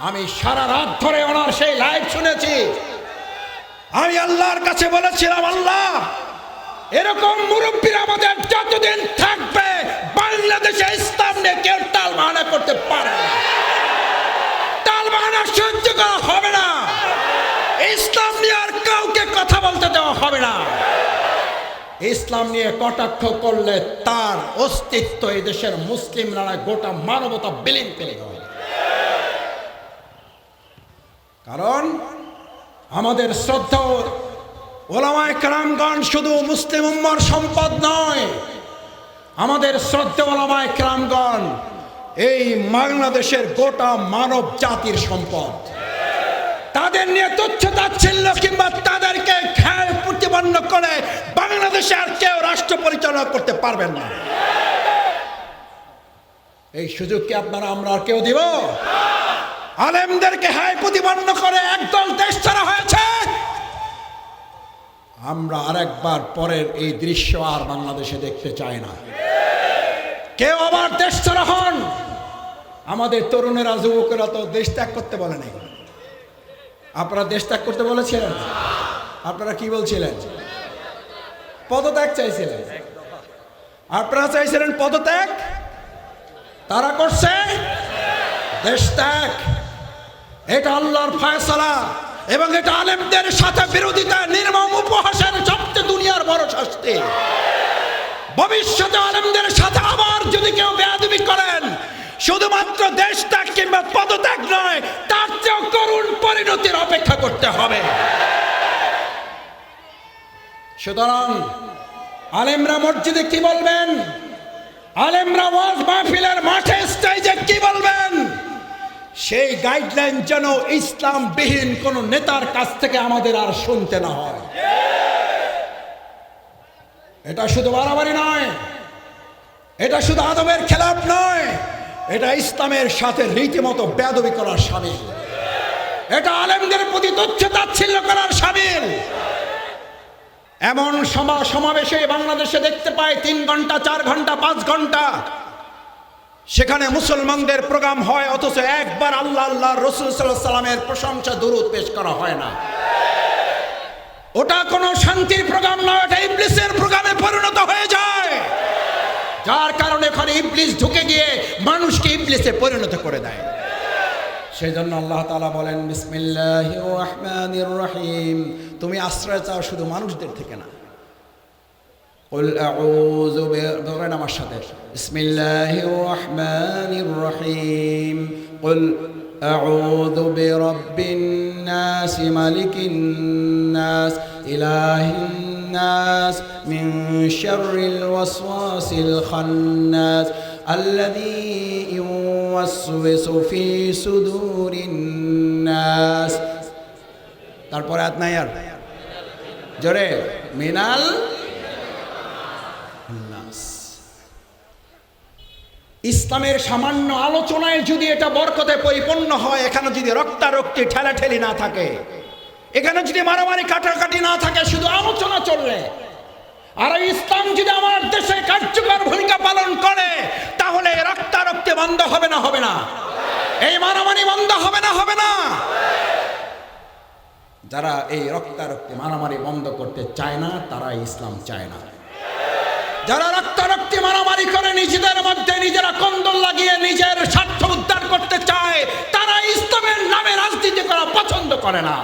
আমি সারা রাত ধরে ওনার সেই লাইভ শুনেছি। আমি আল্লাহর কাছে বলেছিলাম, আল্লাহ, এরকম মুরব্বীর আমাদের যতদিন থাকবে, বাংলাদেশে ইসলাম নিয়ে কেউ বাহানা করতে পারে না। বাহানা সহ্য করা হবে না। ইসলাম নিয়ে আর কাউকে কথা বলতে দেওয়া হবে না। ইসলাম নিয়ে কটাক্ষ করলে তার অস্তিত্ব এই দেশের মুসলিমরা গোটা মানবতা বিলীন পেলে হবে। কারণ আমাদের শ্রদ্ধা ওলামায় ক্রামগণ শুধু মুসলিম উম্মার সম্পদ নয়, আমাদের শ্রদ্ধা ওলামায় ক্রামগণ এই বাংলাদেশের গোটা মানব জাতির সম্পদ। তাদের নিয়ে তথ্য তাচ্ছিল্য কিংবা তাদেরকে খেয়ে প্রতিপন্ন করে বাংলাদেশে আর কেউ রাষ্ট্র পরিচালনা করতে পারবেন না। এই সুযোগ কি আপনারা আমরা আর কেউ দিব? আলেমদেরকে হায় প্রতিপন্ন করে একদল দেশ ছাড়া হয়েছে। আমরা আরেকবার পরের এই দৃশ্য আর বাংলাদেশে দেখতে চাই না। কেউ আবার দেশ ছাড়া হন। আমাদের তরুণেরা, যুবকেরা তো দেশ ত্যাগ করতে বলে নাই। আপনারা দেশ ত্যাগ করতে বলেছিলেন? আপনারা কি বলছিলেন? পদত্যাগ চাইছিলেন। আপনারা চাইছিলেন পদত্যাগ? তারা করছে? দেশ ত্যাগ। এটা আল্লাহর ফায়সালা এবং এটা আলেমদের সাথে বিরোধিতা, নির্মম উপহাসের সবচেয়ে দুনিয়ার বড় শাস্তি। ভবিষ্যতে আলেমদের সাথে আবার যদি কেউ বেয়াদবি করেন, শুধুমাত্র দেশ ত্যাগ কিংবা পদত্যাগ নয়, তার চেয়েও করুণ পরিণতির অপেক্ষা করতে হবে। সুতরাং আলেমরা মসজিদে কি বলবেন? আলেমরা ওয়াজ মাহফিলের মাঠে স্টেজে কি বলবেন? সেই গাইডলাইন যেন ইসলামবিহীন কোন নেতার কাছ থেকে আমাদের আর শুনতে না হয়। এটা শুধু বাড়াবাড়ি নয়, এটা শুধু আদবের খেলাপ নয়, এটা ইসলামের সাথে রীতিমতো বেদবি করার সামিল। এটা আলেমদের প্রতি তথ্য তাচ্ছিল্য করার সামিল। এমন সমা সমাবেশে বাংলাদেশে দেখতে পায় তিন ঘণ্টা, চার ঘণ্টা, পাঁচ ঘণ্টা। সেখানে মুসলমানদের প্রোগ্রাম হয়, অথচ একবার আল্লাহ আল্লাহ রসুল সাল্লামের প্রশংসা দূরত পেশ করা হয় না। ওটা কোনো শান্তির প্রোগ্রাম নয় ওটা ইবলিসের প্রোগ্রামে পরিণত হয়ে যায়। যার কারণে ওখানে ইবলিস ঢুকে গিয়ে মানুষকে ইবলিসে পরিণত করে দেয়। সেই জন্য আল্লাহ তালা বলেন বিসমিল্লাহ রহমানির রহিম। তুমি আশ্রয় চাও শুধু মানুষদের থেকে না। قل أعوذ بغير আমার সাথে بسم الله الرحمن الرحيم قل أعوذ برب الناس ملك الناس إله الناس من شر الوسواس الخناس الذي يوسوس في صدور الناس তারপরে আত নাই আর জোরে মিনাল ইসলামের সামান্য আলোচনায় যদি এটা বরকতে পরিপূর্ণ হয়, এখানে যদি রক্তারক্তি ঠেলাঠেলি না থাকে, এখানে যদি মারামারি কাটাকাটি না থাকে, শুধু আলোচনা চললে, আর ইসলাম যদি আমার দেশে কার্যকর ভূমিকা পালন করে, তাহলে রক্তারক্তি বন্ধ হবে না হবে না। এই মারামারি বন্ধ হবে না হবে না। যারা এই রক্তারক্তি মারামারি বন্ধ করতে চায় না, তারা ইসলাম চায় না। যারা রক্তারক্তি মারামারি করে নিজেদের মধ্যে নিজেরা কন্দল লাগিয়ে নিজের স্বার্থ উদ্ধার করতে চায়, তারা ইসলামের নামে রাজনীতি করা পছন্দ করে না।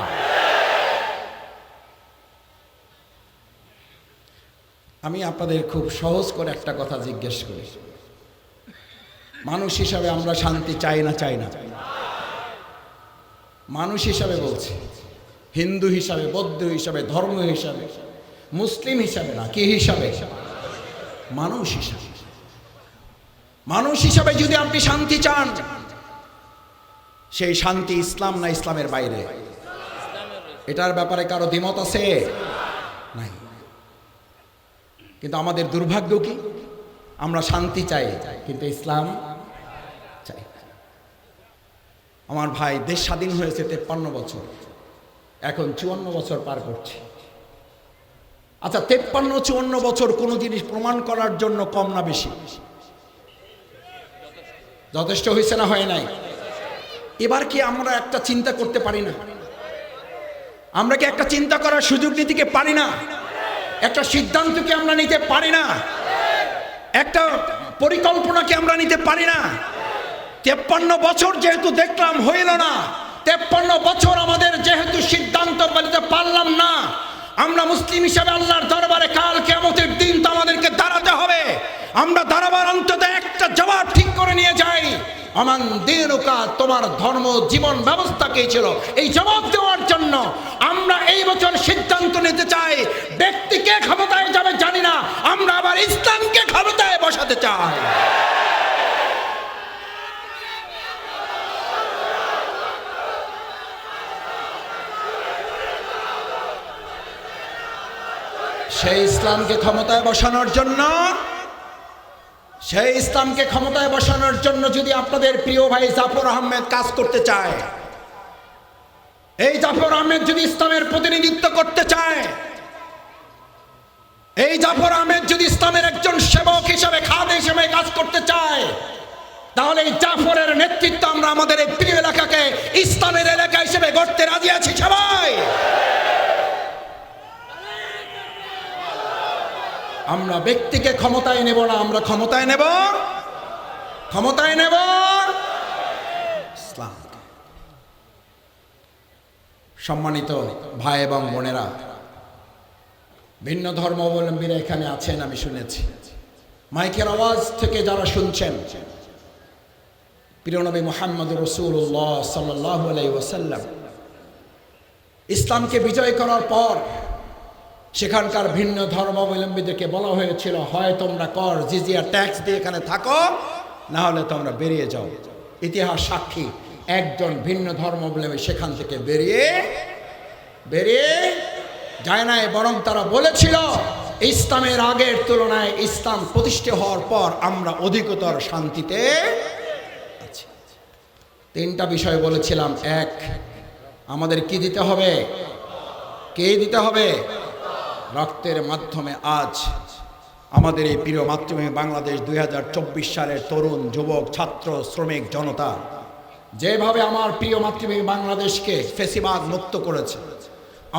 আমি আপনাদের খুব সহজ করে একটা কথা জিজ্ঞেস করি। মানুষ হিসাবে আমরা শান্তি চাই না চাই না। মানুষ হিসাবে বলছি, হিন্দু হিসাবে, বৌদ্ধ হিসাবে ধর্ম হিসাবে, মুসলিম হিসাবে না, কি হিসাবে? মানুষ হিসাবে। মানুষ হিসাবে যদি আপনি শান্তি চান, সেই শান্তি ইসলাম না ইসলামের বাইরে? এটার ব্যাপারে কারও দ্বিমত আছে? নাই। কিন্তু আমাদের দুর্ভাগ্য কি? আমরা শান্তি চাই, কিন্তু ইসলাম চাই আমার ভাই দেশ স্বাধীন হয়েছে তেপ্পান্ন বছর। এখন চুয়ান্ন বছর পার করছে। আচ্ছা তেপ্পান্ন চুয়ান্ন বছর কোনো জিনিস প্রমাণ করার জন্য কম না বেশি? যথেষ্ট হয়েছে না হয় নাই? এবার কি আমরা একটা চিন্তা করতে পারি না? আমরা কি একটা চিন্তা করার সুযোগ নিতে পারি না? একটা সিদ্ধান্ত কি আমরা নিতে পারি না? একটা পরিকল্পনা কি আমরা নিতে পারি না? তেপ্পান্ন বছর যেহেতু দেখলাম হইল না, তেপ্পান্ন বছর আমাদের যেহেতু সিদ্ধান্ত নিতে পারলাম না আমরা মুসলিম হিসাবে আল্লাহর দরবারে কাল কেমতের দিন তো আমাদেরকে দাঁড়াতে হবে। আমরা দাঁড়াবার অন্তত একটা জবাব ঠিক করে নিয়ে যাই। আমান দিনুকা তোমার ধর্ম, জীবন ব্যবস্থা কে ছিল? এই জবাব দেওয়ার জন্য আমরা এই বছর সিদ্ধান্ত নিতে চাই ব্যক্তিকে ক্ষমতায় যাবে জানি না, আমরা আবার ইসলামকে ক্ষমতায় বসাতে চাই। সেই ইসলামকে ক্ষমতায় বসানোর জন্য, সেই ইসলামকে ক্ষমতায় বসানোর জন্য যদি আপনাদের প্রিয় ভাই জাফর আহমেদ কাজ করতে চায়, এই জাফর আহমেদ যদি ইসলামের প্রতিনিধিত্ব করতে চায়, এই জাফর আহমেদ যদি ইসলামের একজন সেবক হিসেবে খাদ হিসেবে কাজ করতে চায়, তাহলে এই জাফরের নেতৃত্ব আমরা আমাদের এই প্রিয় এলাকাকে ইসলামের এলাকা হিসেবে গড়তে রাজি আছি সবাই। আমরা ব্যক্তিকে ক্ষমতায় নেব না, আমরা ক্ষমতায় নেব। ক্ষমতায় নেব। সম্মানিত ভাই এবং বোনেরা, ভিন্ন ধর্মাবলম্বীরা এখানে আছেন, আমি শুনেছি। মাইকের আওয়াজ থেকে যারা শুনছেন প্রিয়নবী মোহাম্মদ রসুল্লাহ সাল্লাহ আলাই ওসাল্লাম ইসলামকে বিজয় করার পর সেখানকার ভিন্ন ধর্মাবলম্বীদেরকে বলা হয়েছিল, হয় তোমরা কর, জিজিয়া ট্যাক্স দিয়ে এখানে থাকো না হলে তোমরা বেরিয়ে যাও। ইতিহাস সাক্ষী, একজন ভিন্ন ধর্মাবলম্বী সেখান থেকে বেরিয়ে বেরিয়ে যায় নাই, বরং তারা বলেছিল, ইসলামের আগের তুলনায় ইসলাম প্রতিষ্ঠিত হওয়ার পর আমরা অধিকতর শান্তিতে তিনটা বিষয় বলেছিলাম, এক, আমাদের কি দিতে হবে? কে দিতে হবে? রক্তের মাধ্যমে আজ আমাদের এই প্রিয় মাতৃভূমি বাংলাদেশ দুই হাজার চব্বিশ সালের তরুণ যুবক, ছাত্র, শ্রমিক, জনতা যেভাবে আমার প্রিয় মাতৃভূমি বাংলাদেশকে ফেসিবাদ মুক্ত করেছে,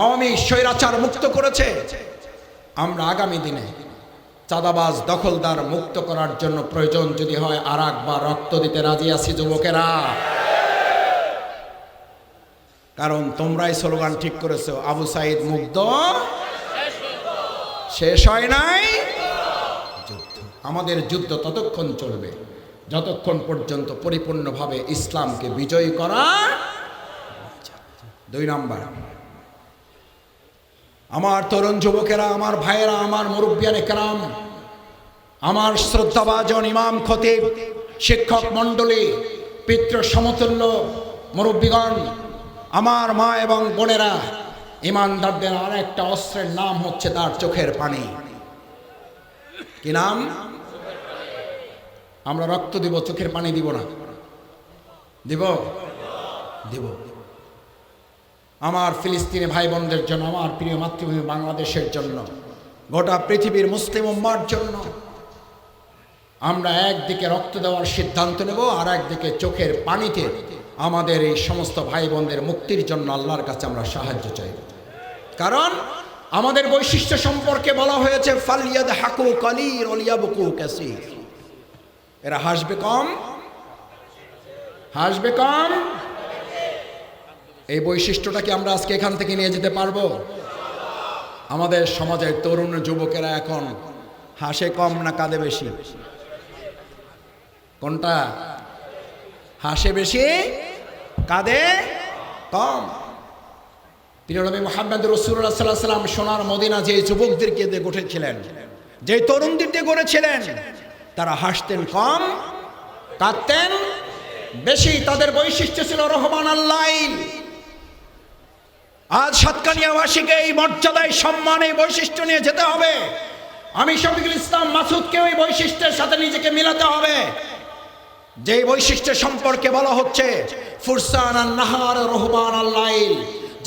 আওয়ামী স্বৈরাচার মুক্ত করেছে, আমরা আগামী দিনে চাঁদাবাজ দখলদার মুক্ত করার জন্য প্রয়োজন যদি হয় আর একবার রক্ত দিতে রাজি আছি যুবকেরা। কারণ তোমরাই স্লোগান ঠিক করেছ, আবু সাইদ মুগ্ধ শেষ হয় নাই। যুদ্ধ আমাদের যুদ্ধ ততক্ষণ চলবে। যতক্ষণ পর্যন্ত পরিপূর্ণভাবে ইসলামকে বিজয়ী করা দুই নম্বর। আমার তরুণ যুবকেরা, আমার ভাইয়েরা, আমার মুরব্বিয়ান একরাম আমার শ্রদ্ধাভাজন ইমাম খতিব, শিক্ষক মণ্ডলী, পিতৃ সমতুল্য মুরব্বীগণ, আমার মা এবং বোনেরা ইমানদারদের আর একটা অস্ত্রের নাম হচ্ছে তার চোখের পানি। কি নাম? আমরা রক্ত দিব, চোখের পানি দিব না। দিব? দিব। আমার ফিলিস্তিনি ভাই বোনদের জন্য, আমার প্রিয় মাতৃভূমি বাংলাদেশের জন্য, গোটা পৃথিবীর মুসলিম উম্মার জন্য, আমরা একদিকে রক্ত দেওয়ার সিদ্ধান্ত নেব আর একদিকে চোখের পানিতে আমাদের এই সমস্ত ভাই বোনদের মুক্তির জন্য আল্লাহর কাছে আমরা সাহায্য চাই। কারণ আমাদের বৈশিষ্ট্য সম্পর্কে বলা হয়েছে ফালিয়াদ হাকু কালির অলিয়াবকু ক্যাসির এরা হাসবে কম? হাসবে কম? এই বৈশিষ্ট্যটা কি আমরা আজকে এখান থেকে নিয়ে যেতে পারব? আমাদের সমাজের তরুণ যুবকেরা এখন হাসে কম না কাঁদে বেশি? কোনটা? হাসে বেশি? কাঁদে? কম। প্রিয়নবী মোহাম্মদ রসুল্লাহ সাল্লাহ সাল্লাম সোনার মদিনা যে যুবকদেরকে দিয়ে গঠেছিলেন, যে তরুণদের দিয়ে গড়েছিলেন, তারা হাসতেন কম, কাঁদতেন বেশি। তাদের বৈশিষ্ট্য ছিল রহমান আল্লাহ আজ সাতকানিয়াবাসীকে এই মর্যাদায় সম্মান, এই বৈশিষ্ট্য নিয়ে যেতে হবে। আমি শফিকুল ইসলাম মাসুদকে ওই বৈশিষ্ট্যের সাথে নিজেকে মিলাতে হবে। যে বৈশিষ্ট্য সম্পর্কে বলা হচ্ছে, ফুরসান রহমান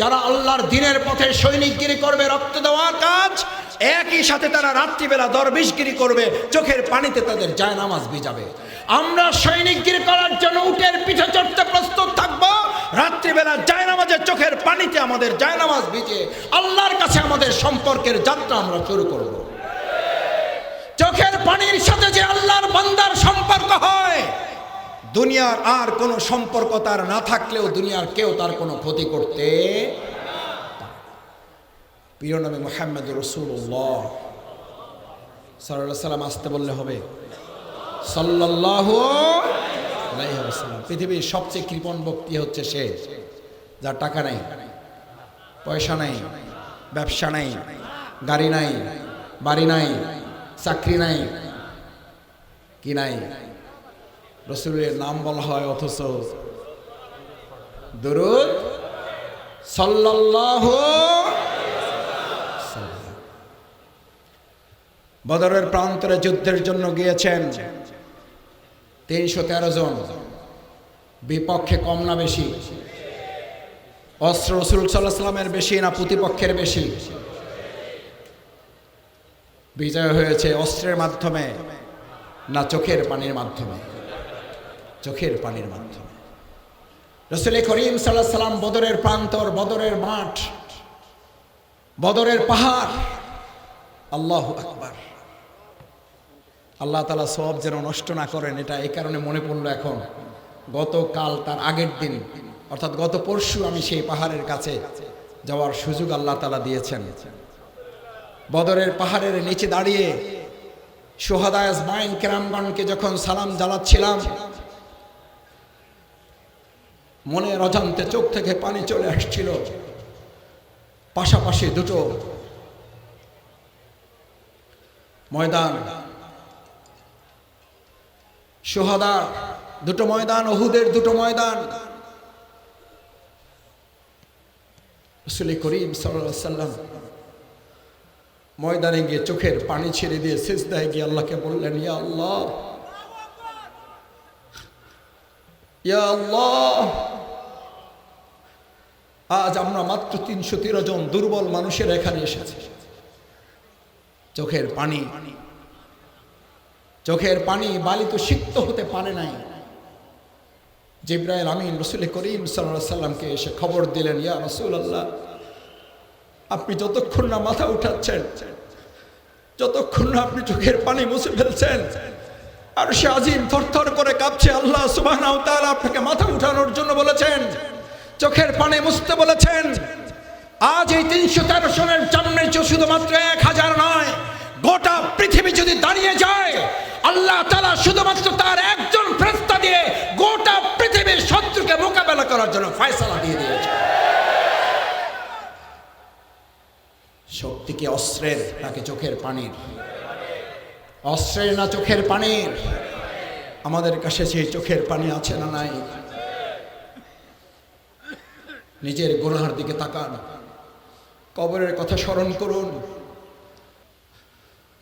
যারা আল্লাহর দিনের পথে সৈনিকগিরি করবে, রক্ত দেওয়ার কাজ, একই সাথে তারা রাত্রিবেলা দরবিশগিরি করবে, চোখের পানিতে তাদের জায়নামাজ ভিজাবে। আমরা সৈনিকগিরি করার জন্য উটের পিঠে চড়তে প্রস্তুত থাকব, রাত্রিবেলা জায়নামাজের চোখের পানিতে আমাদের জায়নামাজ ভিজে আল্লাহর কাছে আমাদের সম্পর্কের যাত্রা আমরা শুরু করব। চোখের পানির সাথে যে আল্লাহর বান্দার সম্পর্ক হয় দুনিয়ার আর কোনো সম্পর্ক তার না থাকলেও দুনিয়ার কেউ তার কোনো ক্ষতি করতে প্রিয় মোহাম্মদ রসুল্লাহ সাল্লাহ সাল্লাম আসতে বললে হবে সাল্লাহ পৃথিবীর সবচেয়ে কৃপণ ব্যক্তি হচ্ছে সে, যার টাকা নাই, পয়সা নাই, ব্যবসা নাই, গাড়ি নাই, বাড়ি নাই, চাকরি নাই, কি নাই? রসুলের নাম বলা হয়, অথচ দরুদ সাল্লাল্লাহু বদরের প্রান্তরে যুদ্ধের জন্য গিয়েছেন তিনশো তেরো জন, বিপক্ষে কম না বেশি। অস্ত্র রসুল সাল্লাহ সাল্লামের বেশি না প্রতিপক্ষের বেশি। বিজয় হয়েছে অস্ত্রের মাধ্যমে না চোখের পানির মাধ্যমে। চোখের পানির মাধ্যমে। রসুল করিম সাল্লাহ সাল্লাম বদরের প্রান্তর, বদরের মাঠ, বদরের পাহাড়। আল্লাহ আকবার। আল্লাহ তালা সব যেন নষ্ট না করেন, এটা এই কারণে মনে পড়ল এখন। গতকাল তার আগের দিন, অর্থাৎ গত পরশু আমি সেই পাহাড়ের কাছে যাওয়ার সুযোগ আল্লাহ তালা দিয়েছেন। বদরের পাহাড়ের নিচে দাঁড়িয়ে সোহাদায়াস বাইন কেরামগণকে যখন সালাম জ্বালাচ্ছিলাম মনে অজান্তে চোখ থেকে পানি চলে আসছিল। পাশাপাশি দুটো ময়দান। সোহাদা দুটো ময়দান অহুদের দুটো ময়দান। করিম সাল্লাম ময়দানে গিয়ে চোখের পানি ছেড়ে দিয়ে শেষ দেয় গিয়ে আল্লাহকে বললেন, ইয়া আল্লাহ ইয়া আল্লাহ আজ আমরা মাত্র তিনশো তেরো জন দুর্বল মানুষের এখানে এসেছে। চোখের পানি চোখের পানি বালি তো সিক্ত হতে পারে নাই। জিব্রাইল আমিন রসুল করিম সাল্লাহ সাল্লামকে এসে খবর দিলেন, ইয়া রসুল আল্লাহ আপনি যতক্ষণ না মাথা উঠাচ্ছেন, যতক্ষণ না আপনি চোখের পানি মুছে ফেলছেন আর সে আজিম থরথর করে কাঁপছে আল্লাহ সুবাহ আপনাকে মাথা উঠানোর জন্য বলেছেন, চোখের পানে মুছতে বলেছেন। আজ এই তিনশো তেরো সনের সামনে শুধুমাত্র এক হাজার নয়, গোটা পৃথিবী যদি দাঁড়িয়ে যায়, আল্লাহ তালা শুধুমাত্র তার একজন ফ্রেস্তা দিয়ে গোটা পৃথিবীর শত্রুকে মোকাবেলা করার জন্য ফয়সালা দিয়ে দিয়েছে। শক্তি কি অস্ত্রের নাকি চোখের পানির? অস্ত্রের না চোখের পানির আমাদের কাছে সেই চোখের পানি আছে না নাই? নিজের গোনার দিকে তাকান। কবরের কথা স্মরণ করুন।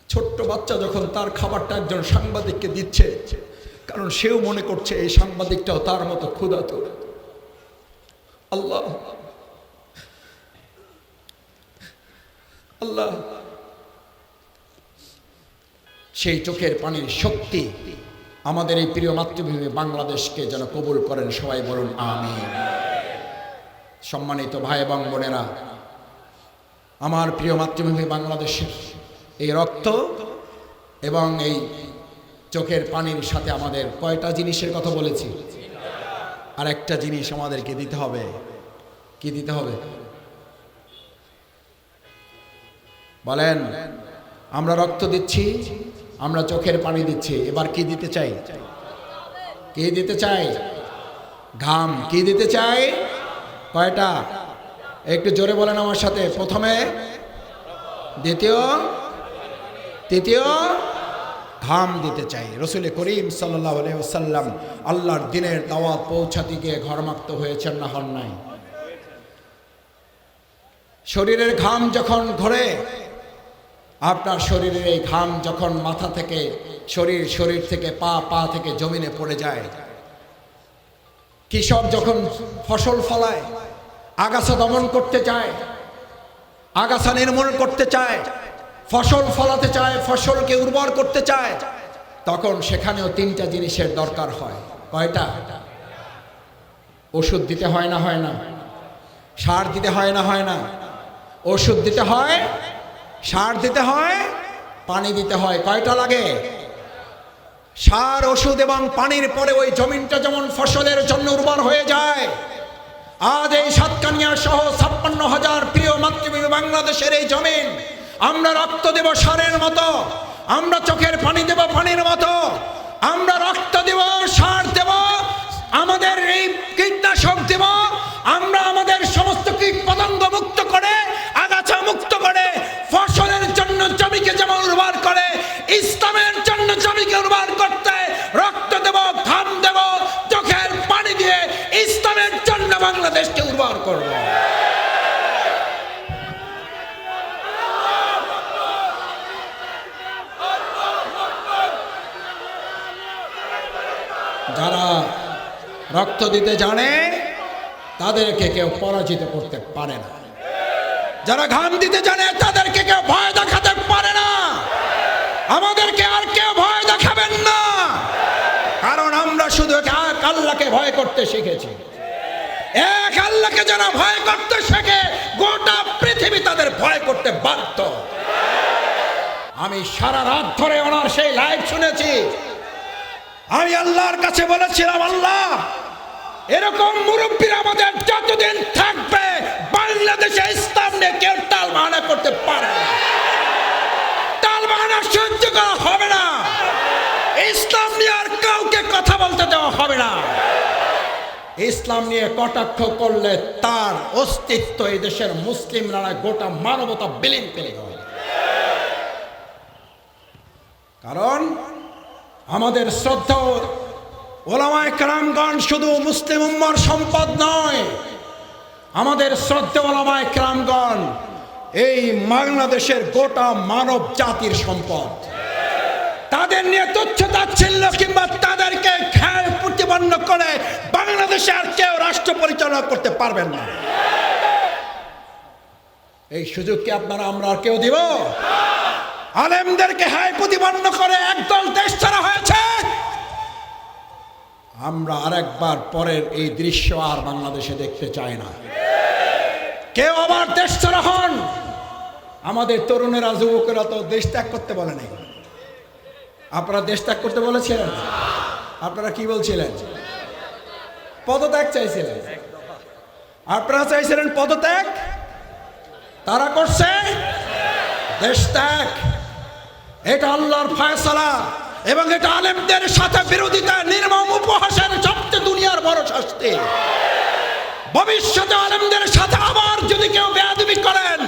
ছোট্ট বাচ্চা যখন তার খাবারটা একজন সাংবাদিককে দিচ্ছে, কারণ সেও মনে করছে এই সাংবাদিকটাও তার মতো ক্ষুধাত। আল্লাহ আল্লাহ সেই চোখের পানির শক্তি আমাদের এই প্রিয় মাতৃভূমি বাংলাদেশকে যেন কবুল করেন। সবাই বলুন আমি সম্মানিত ভাই এবং বোনেরা, আমার প্রিয় মাতৃভূমি বাংলাদেশের এই রক্ত এবং এই চোখের পানির সাথে আমাদের কয়টা জিনিসের কথা বলেছি? আর একটা জিনিস আমাদেরকে দিতে হবে। কি দিতে হবে? বলেন, আমরা রক্ত দিচ্ছি আমরা চোখের পানি দিচ্ছি। এবার কি দিতে চাই? কি দিতে চাই? ঘাম। কি দিতে চাই? কয়টা? একটু জোরে বলেন আমার সাথে। প্রথমে, দ্বিতীয়, তৃতীয়, ঘাম দিতে চাই। রসুল করিম সাল্লাহ আল্লাহর দিনের দাওয়াত পৌঁছাতে গিয়ে ঘরমাক্ত হয়েছেন না, হন নাই। শরীরের ঘাম যখন ঘরে আপনার শরীরের এই ঘাম যখন মাথা থেকে, শরীর শরীর থেকে পা পা থেকে জমিনে পড়ে যায় কৃষক যখন ফসল ফলায়, আগাছা দমন করতে চায়, আগাছা নির্মূল করতে চায়, ফসল ফলাতে চায়, ফসলকে উর্বর করতে চায়, তখন সেখানেও তিনটা জিনিসের দরকার হয়। কয়টা? ওষুধ দিতে হয় না হয় না? সার দিতে হয় না হয় না? ওষুধ দিতে হয় সার দিতে হয়, পানি দিতে হয়। কয়টা লাগে? সার, ওষুধ এবং পানির পরে ওই জমিনটা যেমন ফসলের জন্য উর্বর হয়ে যায়, আজ এই সাতকানিয়া সহ ছাপ্পান্ন হাজার প্রিয় মাতৃভূমি বাংলাদেশের এই জমিন, আমরা রক্ত দেব সারের মতো, আমরা চোখের পানি দেব পানির মতো, আমরা রক্ত দেব, সার দেব, আমাদের এই কীটনাশক দেব, আমরা আমাদের সমস্ত কীট পতঙ্গ মুক্ত করে, আগাছা মুক্ত করে জমিকে যেমন উর্বর করে ইসলামের জন্য জমিকে উর্বর করতে রক্ত দেব, ঘাম দেব, চোখের পানি দিয়ে ইসলামের জন্য বাংলাদেশকে উর্বর করব। যারা রক্ত দিতে জানে, তাদেরকে কেউ পরাজিত করতে পারে না। যারা ঘাম দিতে জানে, তাদেরকে কেউ ভয় দেখাতে পারে না আমাদেরকে আর কেউ ভয় দেখাবেন না কারণ আমরা শুধু এক আল্লাহকে ভয় করতে শিখেছি। এক আল্লাহকে যারা ভয় করতে শেখে, গোটা পৃথিবী তাদের ভয় করতে বাধ্য। আমি সারা রাত ধরে ওনার সেই লাইভ শুনেছি। আমি আল্লাহর কাছে বলেছিলাম, আল্লাহ, এরকম মুরব্বীরা আমাদের যতদিন থাকবে, বাংলাদেশে ইসলাম নিয়ে কেউ টাল বাহানা করতে পারে না। বাহানা সহ্য করা হবে না। ইসলাম নিয়ে আর কাউকে কথা বলতে দেওয়া হবে না। ইসলাম নিয়ে কটাক্ষ করলে তার অস্তিত্ব এই দেশের মুসলিমরা গোটা মানবতা বিলীন পেলে কারণ আমাদের শ্রদ্ধা ওলামায় ক্রামগণ শুধু মুসলিম উম্মার সম্পদ নয়, আমাদের শ্রদ্ধা ওলামায় ক্রামগণ এই বাংলাদেশের গোটা মানব জাতির সম্পদ। তাদের নিয়ে তথ্য তাচ্ছিল্য কিংবা তাদেরকে খেয়াল প্রতিপন্ন করে বাংলাদেশে আর কেউ রাষ্ট্র পরিচালনা করতে পারবেন না। এই সুযোগ কি আপনারা আমরা আর কেউ দিব? আলেমদেরকে হায় প্রতিপন্ন করে একদল দেশ ছাড়া হয়েছে। আমরা আরেকবার পরের এই দৃশ্য আর বাংলাদেশে দেখতে চাই না। কেউ আবার দেশ ছাড়া হন। আমাদের তরুণেরা, যুবকেরা তো দেশ ত্যাগ করতে বলে নাই। আপনারা দেশ ত্যাগ করতে বলেছিলেন? আপনারা কি বলছিলেন? পদত্যাগ চাইছিলেন। আপনারা চাইছিলেন পদত্যাগ? তারা করছে দেশ ত্যাগ। এটা আল্লাহর ফয়সালা এবং এটা আলেমদের সাথে বিরোধিতা, নির্মম উপহাসের সবচেয়ে দুনিয়ার বড় শাস্তি। ভবিষ্যতে আলেমদের সাথে আবার যদি কেউ বেয়াদবি করেন,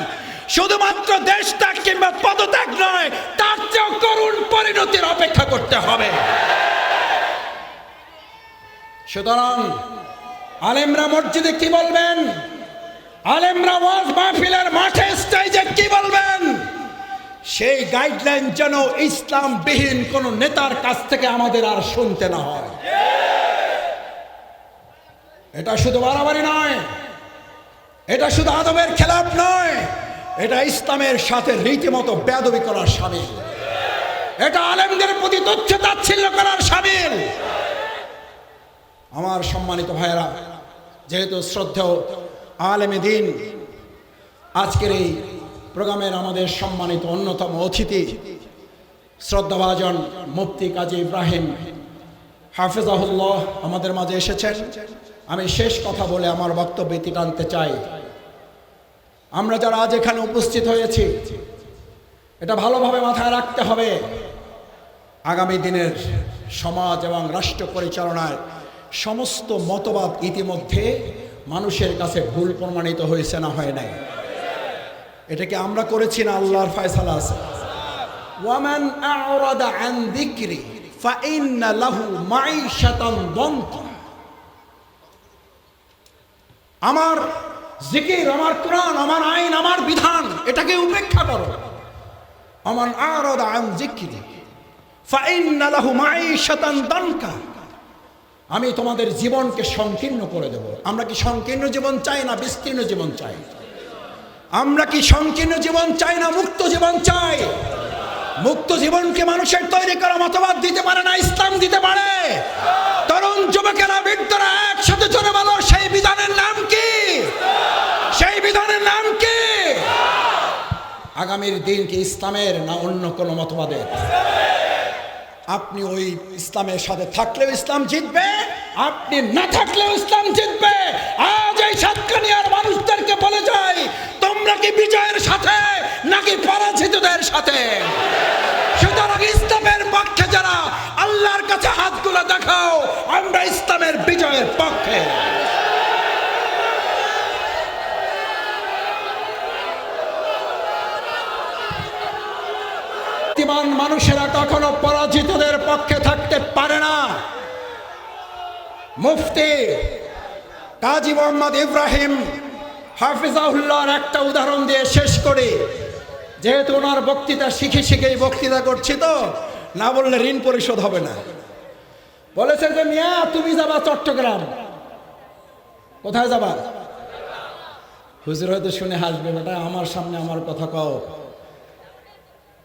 শুধুমাত্র দেশ ত্যাগ কিংবা পদত্যাগ নয়, তার চেয়েও করুণ পরিণতির অপেক্ষা করতে হবে। সুতরাং আলেমরা মসজিদে কি বলবেন? আলেমরা ওয়াজ মাহফিলের মাঠে স্টেজে কি বলবেন? সেই গাইডলাইন যেন ইসলামবিহীন কোন নেতার কাছ থেকে আমাদের আর শুনতে না হয়। এটা শুধু বাড়াবাড়ি নয়, এটা শুধু আদবের খেলাপ নয়, এটা ইসলামের সাথে রীতিমতো বেদবি করার সামিল। এটা আলেমদের প্রতি তথ্য তাচ্ছিল্য করার সামিল। আমার সম্মানিত ভাইয়েরা, যেহেতু শ্রদ্ধেয় আলেমে দিন, আজকের এই প্রোগ্রামের আমাদের সম্মানিত অন্যতম অতিথি শ্রদ্ধাভাজন মুফতি কাজী ইব্রাহিম হাফেজাহুল্লাহ আমাদের মাঝে এসেছেন। আমি শেষ কথা বলে আমার বক্তব্য ইতি টানতে চাই। আমরা যারা আজ এখানে উপস্থিত হয়েছি, এটা ভালোভাবে মাথায় রাখতে হবে। আগামী দিনের সমাজ এবং রাষ্ট্র পরিচালনায় সমস্ত মতবাদ ইতিমধ্যে মানুষের কাছে ভুল প্রমাণিত হয়েছে না হয় নাই। এটাকে আমরা করেছি না আল্লাহর ফয়সালা আছে। ওয়ামান আ'রাদা আন যিকরি ফাইন্না লাহু মাঈশাতান দনকা আমার জিকির, আমার কোরআন, আমার আইন, আমার বিধান, এটাকে উপেক্ষা করো। আমার আ'রাদা আন যিকরি ফাইন্না লাহু মাঈশাতান দনকা আমি তোমাদের জীবনকে সংকীর্ণ করে দেব। আমরা কি সংকীর্ণ জীবন চাই না বিস্তীর্ণ জীবন চাই? আমরা কি সংকীর্ণ জীবন চাই না মুক্ত জীবন চাই? মুক্ত জীবনকে মানুষের তৈরি করা মতবাদ দিতে পারে না, ইসলাম দিতে পারে। তরুণ যুবকেরা, বৃদ্ধরা একসাথে চলে বলো, সেই বিধানের নাম কি? সেই বিধানের নাম কি? আগামীর দিন কি ইসলামের না অন্য কোনো মতবাদের? আপনি ওই ইসলামের সাথে থাকলেও ইসলাম জিতবে, আপনি না থাকলেও ইসলাম জিতবে। আজ এই সাতকানিয়ার মানুষদেরকে বলে যাই, তোমরা কি বিজয়ের সাথে নাকি পরাজিতদের সাথে? সুতরাং ইসলামের পক্ষে যারা আল্লাহর কাছে হাতগুলো দেখাও, আমরা ইসলামের বিজয়ের পক্ষে। শক্তিমান মানুষেরা কখনো পরাজিতদের পক্ষে থাকতে পারে না। মুফতি কাজী মোহাম্মদ ইব্রাহিম হাফিজাউল্লাহর একটা উদাহরণ দিয়ে শেষ করি। যেহেতু ওনার বক্তৃতা শিখে শিখেই বক্তৃতা করছি তো, না বললে ঋণ পরিশোধ হবে না। বলেছে যে, মিয়া, তুমি যাবা চট্টগ্রাম। কোথায় যাবা? হুজুর হয়তো শুনে হাসবে, বেটা, আমার সামনে আমার কথা কও।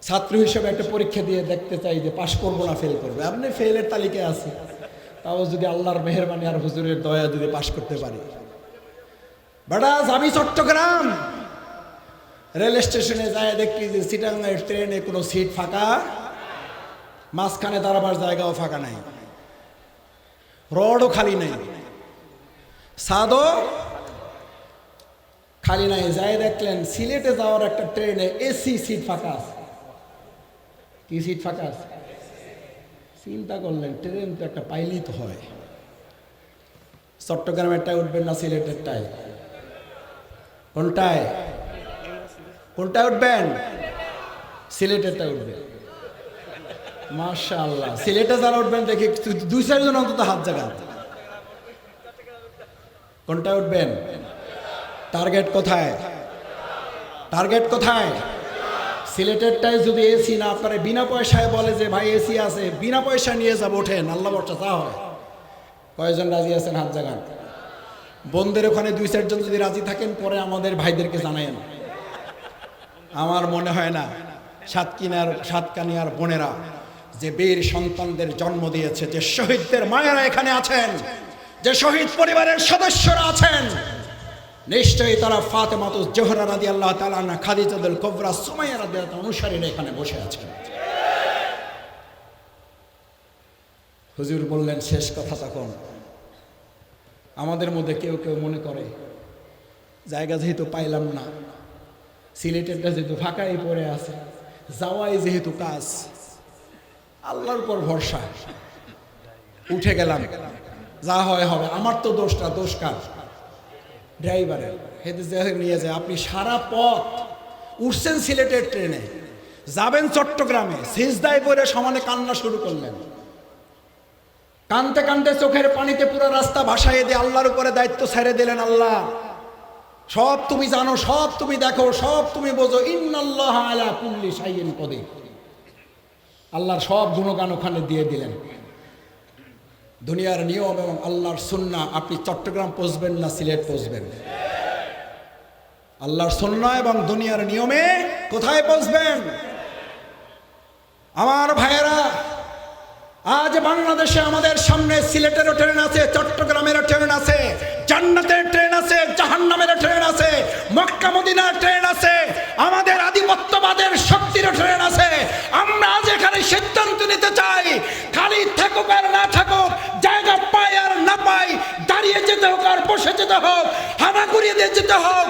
ছাত্র হিসেবে একটা পরীক্ষা দিয়ে দেখতে চাই যে পাশ করব না ফেল করবে। আপনি ফেলের তালিকায় আছে। তাও যদি আল্লাহর মেহরবানি আর হুজুরের দয়া যদি পাশ করতে পারি। বেটা, আমি চট্টগ্রাম। রেল স্টেশনে যায় দেখি যে সিটাঙ্গের ট্রেনে কোনো সিট ফাঁকা। মাঝখানে দাঁড়াবার জায়গাও ফাঁকা নাই। রডও খালি নাই। সাদও খালি নাই। যায় দেখলেন সিলেটে যাওয়ার একটা ট্রেনে এসি সিট ফাঁকা আছে। কি সিট ফাঁকা আছে? চিন্তা করলেন ট্রেন তো একটা পাইলেই তো হয়। চট্টগ্রামেরটায় উঠবেন না, সিলেটেরটায়? কোনটায়? কোনটায় উঠবেন? সিলেটেরটায় উঠবেন। মাশাআল্লাহ, সিলেটে যারা উঠবেন, দেখি দুই চারজন অন্তত হাত জাগান। কোনটায় উঠবেন? টার্গেট কোথায়? টার্গেট কোথায়? সিলেটেরটাই যদি এসি না আপনারা বিনা পয়সায় বলে যে, ভাই, এসি আছে। বিনা পয়সা নিয়ে যাব ওঠেন, আল্লাহ বর্ষা তা হয় কয়েকজন রাজি আছেন হাত জাগান? বোনদের ওখানে দুই চারজন যদি রাজি থাকেন, পরে আমাদের ভাইদেরকে জানায়েন। আমার মনে হয় না, সাতকিনার, সাতকানিয়ার বোনেরা যে বীর সন্তানদের জন্ম দিয়েছে, যে শহীদদের মায়েরা এখানে আছেন, যে শহীদ পরিবারের সদস্যরা আছেন নিশ্চয়ই তারা ফাতেমাতু জোহরা রাদি আল্লাহ তালা খাদিজাদুল কবরা সুমাইয়া রাদি অনুসারীরা এখানে বসে আছেন হুজুর বললেন, শেষ কথা তখন। আমাদের মধ্যে কেউ কেউ মনে করে, জায়গা যেহেতু পাইলাম না, সিলেটেরটা যেহেতু ফাঁকাই পড়ে আছে, যাওয়াই যেহেতু কাজ, আল্লাহর উপর ভরসা। উঠে গেলাম, যা হয় হবে। আমার তো দোষটা, দোষ কার? ড্রাইভারের। হেঁটে নিয়ে যায়। আপনি সারা পথ উঠছেন সিলেটের ট্রেনে, যাবেন চট্টগ্রামে, সিজদায় পরে সমানে কান্না শুরু করলেন। কানতে কানতে চোখের পানিতে পুরো রাস্তা ভাসাইয়ে দিয়ে আল্লাহর উপরে দায়িত্ব ছেড়ে দিলেন আল্লাহ। সব তুমি জানো, সব তুমি দেখো, সব তুমি বোঝো। ইন্নাল্লাহ আলা কুল্লি সাইয়িন কদির। আল্লাহর সব গুণগান ওখানে দিয়ে দিলেন। দুনিয়ার নিয়ম এবং আল্লাহর সুন্না, আপনি চট্টগ্রাম পৌঁছবেন না, সিলেট পৌঁছবেন? আল্লাহর সুন্না এবং দুনিয়ার নিয়মে কোথায় পৌঁছবেন? আমার ভাইয়েরা, আজ বাংলাদেশে আমাদের সামনে সিলেটেরও ট্রেন আছে, চট্টগ্রামেরও ট্রেন আছে, জান্নাতের ট্রেন আছে জাহান্নামের ট্রেন আছে, মক্কা মদিনার ট্রেন আছে, আমাদের আধিপত্যবাদের শক্তির ট্রেন আছে। আমরা আজ এখানে সিদ্ধান্ত নিতে চাই, খালি থাকুক আর না থাকুক পাই দাঁড়িয়ে যেতে হোক আর বসে যেতে হোক, হানা করিয়ে দিয়ে যেতে হোক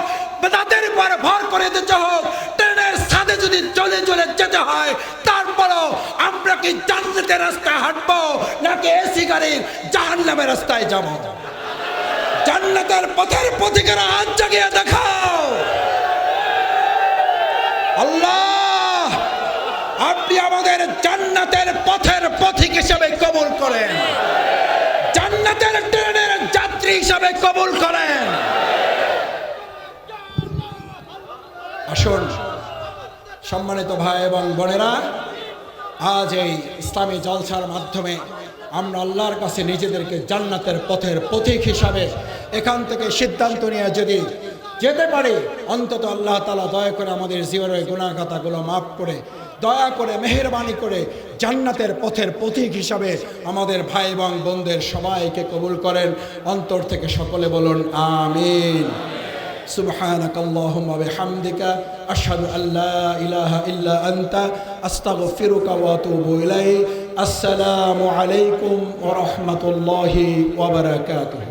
তাদের উপর ভর করে দিতে হোক, ট্রেনের সাথে যদি চলে চলে যেতে হয়, তারপরও আমরা কি জান্নাতের রাস্তায় হাঁটবো নাকি এসি গাড়ির জাহান্নামের রাস্তায় যাব? জান্নাতের পথের পথিকেরা হাত জাগিয়ে দেখাও। আল্লাহ, আপনি আমাদের জান্নাতের পথের পথিক হিসেবে কবুল করেন। যাত্রী হিসাবে কবুল করেন। আসুন, সম্মানিত ভাই এবং বোনেরা, আজ এই ইসলামী জলসার মাধ্যমে আমরা আল্লাহর কাছে নিজেদেরকে জান্নাতের পথের পথিক হিসাবে এখান থেকে সিদ্ধান্ত নিয়ে যদি যেতে পারি, অন্তত আল্লাহ তালা দয়া করে আমাদের জীবনের গুণাগাতাগুলো মাফ করে দয়া করে মেহরবানি করে জান্নাতের পথের পথিক হিসাবে আমাদের ভাই এবং বোনদের সবাইকে কবুল করেন অন্তর থেকে সকলে বলুন আমিন سبحانك اللهم وبحمدك أشهد أن لا إله إلا أنت أستغفرك وأتوب إليك السلام عليكم ورحمة الله وبركاته